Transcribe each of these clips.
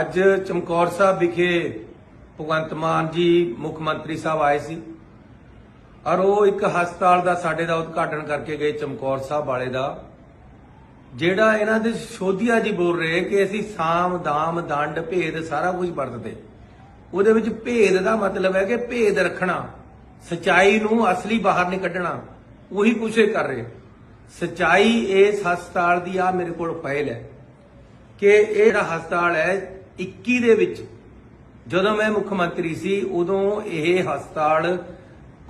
ਅੱਜ ਚਮਕੌਰ ਸਾਹਿਬ ਵਿਖੇ ਭਗਵੰਤ ਮਾਨ ਜੀ ਮੁੱਖ ਮੰਤਰੀ ਸਾਹਿਬ ਆਏ ਸੀ ਔਰ ਉਹ ਇੱਕ ਹਸਪਤਾਲ ਦਾ ਸਾਡੇ ਦਾ ਉਦਘਾਟਨ ਕਰਕੇ ਗਏ ਚਮਕੌਰ ਸਾਹਿਬ ਵਾਲੇ ਦਾ, ਜਿਹੜਾ ਇਹਨਾਂ ਦੇ ਸ਼ੋਧੀਆ ਜੀ ਬੋਲ ਰਹੇ ਕਿ ਅਸੀਂ ਸਾਮ, ਦਾਮ, ਦੰਡ, ਭੇਦ ਸਾਰਾ ਕੁਝ ਵਰਤਦੇ ਉਹਦੇ ਵਿੱਚ ਭੇਦ ਦਾ ਮਤਲਬ ਹੈ ਕਿ ਭੇਦ ਰੱਖਣਾ, ਸਚਾਈ ਨੂੰ ਅਸਲੀ ਬਾਹਰ ਨਹੀਂ ਕੱਢਣਾ, ਉਹੀ ਕੁਛ ਇਹ ਕਰ ਰਹੇ। ਸਚਾਈ ਇਸ ਹਸਪਤਾਲ ਦੀ ਆ ਮੇਰੇ ਕੋਲ ਫਾਈਲ ਹੈ ਕਿ ਇਹ ਜਿਹੜਾ ਹਸਪਤਾਲ ਹੈ 21 ਦੇ ਵਿੱਚ ਜਦੋਂ ਮੈਂ ਮੁੱਖ ਮੰਤਰੀ ਸੀ, ਉਦੋਂ ਇਹ ਹਸਪਤਾਲ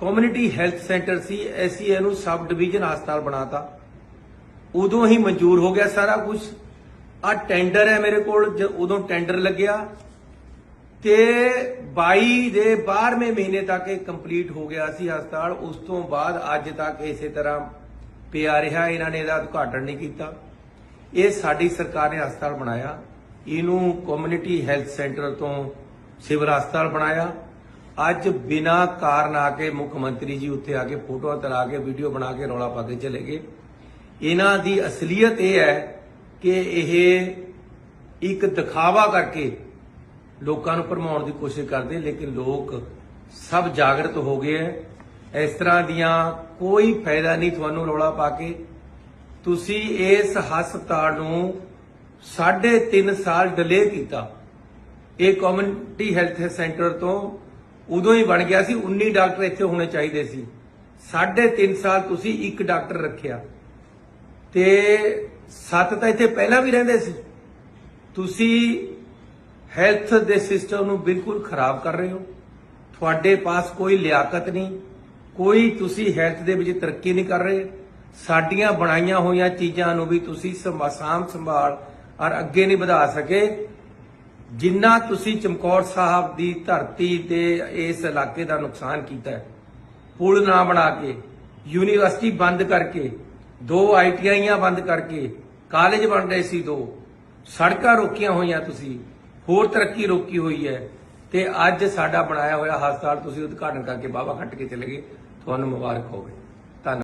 ਕਮਿਊਨਿਟੀ ਹੈਲਥ ਸੈਂਟਰ ਸੀ ਅਸੀਂ ਇਹਨੂੰ ਸਬ ਡਿਵੀਜ਼ਨ ਹਸਪਤਾਲ ਬਣਾਤਾ। ਉਦੋਂ ਹੀ ਮਨਜ਼ੂਰ ਹੋ ਗਿਆ ਸਾਰਾ ਕੁਝ। ਆ ਟੈਂਡਰ ਹੈ ਮੇਰੇ ਕੋਲ, ਜ- ਉਦੋਂ ਟੈਂਡਰ ਲੱਗਿਆ। ਤੇ 22 ਦੇ 12ਵੇਂ ਮਹੀਨੇ ਤੱਕ ਇਹ ਕੰਪਲੀਟ ਹੋ ਗਿਆ ਸੀ ਹਸਪਤਾਲ। ਉਸ ਤੋਂ ਬਾਅਦ ਅੱਜ ਤੱਕ ਇਸੇ ਤਰ੍ਹਾਂ ਪਿਆ ਰਿਹਾ, ਇਹਨਾਂ ਨੇ ਇਹਦਾ ਉਦਘਾਟਨ ਨਹੀਂ ਕੀਤਾ। ਇਹ ਸਾਡੀ ਸਰਕਾਰ ਨੇ ਹਸਪਤਾਲ ਬਣਾਇਆ। ਇਹਨੂੰ ਕਮਿਊਨਿਟੀ ਹੈਲਥ ਸੈਂਟਰ ਤੋਂ ਸਿਵਲ ਹਸਪਤਾਲ ਬਣਾਇਆ। ਅੱਜ ਬਿਨਾ ਕਾਰਨ ਆ ਕੇ ਮੁੱਖ ਮੰਤਰੀ ਜੀ ਉੱਥੇ ਆ ਕੇ ਫੋਟੋਆਂ ਤਰਾ ਕੇ ਵੀਡੀਓ ਬਣਾ ਕੇ ਰੌਲਾ ਪਾ ਕੇ ਚਲੇ ਗਏ। ਇਹਨਾਂ ਦੀ ਅਸਲੀਅਤ ਇਹ ਹੈ ਕਿ ਇਹ ਇੱਕ ਦਿਖਾਵਾ ਕਰਕੇ ਲੋਕਾਂ ਨੂੰ ਭਰਮਾਉਣ ਦੀ ਕੋਸ਼ਿਸ਼ ਕਰਦੇ, ਲੇਕਿਨ ਲੋਕ ਸਭ ਜਾਗਰਤ ਹੋ ਗਏ ਹੈ। ਇਸ ਤਰ੍ਹਾਂ ਦੀਆਂ ਕੋਈ ਫਾਇਦਾ ਨਹੀਂ, ਤੁਹਾਨੂੰ ਰੌਲਾ ਪਾ ਕੇ। ਤੁਸੀਂ ਇਸ ਹਸਪਤਾਲ ਨੂੰ 3.5 ਸਾਲ ਡਿਲੇ ਕੀਤਾ। ਇਹ ਕਮਿਊਨਿਟੀ ਹੈਲਥ ਸੈਂਟਰ ਤੋਂ ਉਦੋਂ ਹੀ ਬਣ ਗਿਆ ਸੀ 19 ਡਾਕਟਰ ਇੱਥੇ ਹੋਣੇ ਚਾਹੀਦੇ ਸੀ। 3.5 ਸਾਲ ਤੁਸੀਂ ਇੱਕ ਡਾਕਟਰ ਰੱਖਿਆ। ਤੇ ਸੱਤ ਤਾਂ ਇੱਥੇ ਪਹਿਲਾਂ ਵੀ ਰਹਿੰਦੇ ਸੀ। ਤੁਸੀਂ ਹੈਲਥ ਦੇ ਸਿਸਟਮ ਨੂੰ ਬਿਲਕੁਲ ਖਰਾਬ ਕਰ ਰਹੇ ਹੋ। ਤੁਹਾਡੇ ਪਾਸ ਕੋਈ ਲਿਆਕਤ ਨਹੀਂ, ਕੋਈ ਤੁਸੀਂ ਹੈਲਥ ਦੇ ਵਿੱਚ ਤਰੱਕੀ ਨਹੀਂ ਕਰ ਰਹੇ। ਸਾਡੀਆਂ ਬਣਾਈਆਂ ਹੋਈਆਂ ਚੀਜ਼ਾਂ ਨੂੰ ਵੀ ਤੁਸੀਂ ਸੰਭਾ- ਸਾਂਭ ਸੰਭਾਲ ਔਰ ਅੱਗੇ ਨਹੀਂ ਵਧਾ ਸਕੇ। ਜਿੰਨਾ ਤੁਸੀਂ ਚਮਕੌਰ ਸਾਹਿਬ ਦੀ ਧਰਤੀ ਤੇ ਇਸ ਇਲਾਕੇ ਦਾ ਨੁਕਸਾਨ ਕੀਤਾ ਹੈ, ਪੁਲ ਨਾ ਬਣਾ ਕੇ, ਯੂਨੀਵਰਸਿਟੀ ਬੰਦ ਕਰਕੇ, ਦੋ ਆਈਟੀਆਈਆਂ ਬੰਦ ਕਰਕੇ, ਕਾਲਜ ਬਣ ਰਹੇ ਸੀ ਦੋ, ਸੜਕਾਂ ਰੋਕੀਆਂ ਹੋਈਆਂ ਤੁਸੀਂ, ਹੋਰ ਤਰੱਕੀ ਰੋਕੀ ਹੋਈ ਹੈ ਤੇ ਅੱਜ ਸਾਡਾ ਬਣਾਇਆ ਹੋਇਆ ਹਸਪਤਾਲ ਤੁਸੀਂ ਉਦਘਾਟਨ ਕਰਕੇ ਬਾਬਾ ਖੱਟ ਕੇ ਚਲੇ ਗਏ। ਤੁਹਾਨੂੰ ਮੁਬਾਰਕ ਹੋਵੇ। ਧੰਨਵਾਦ।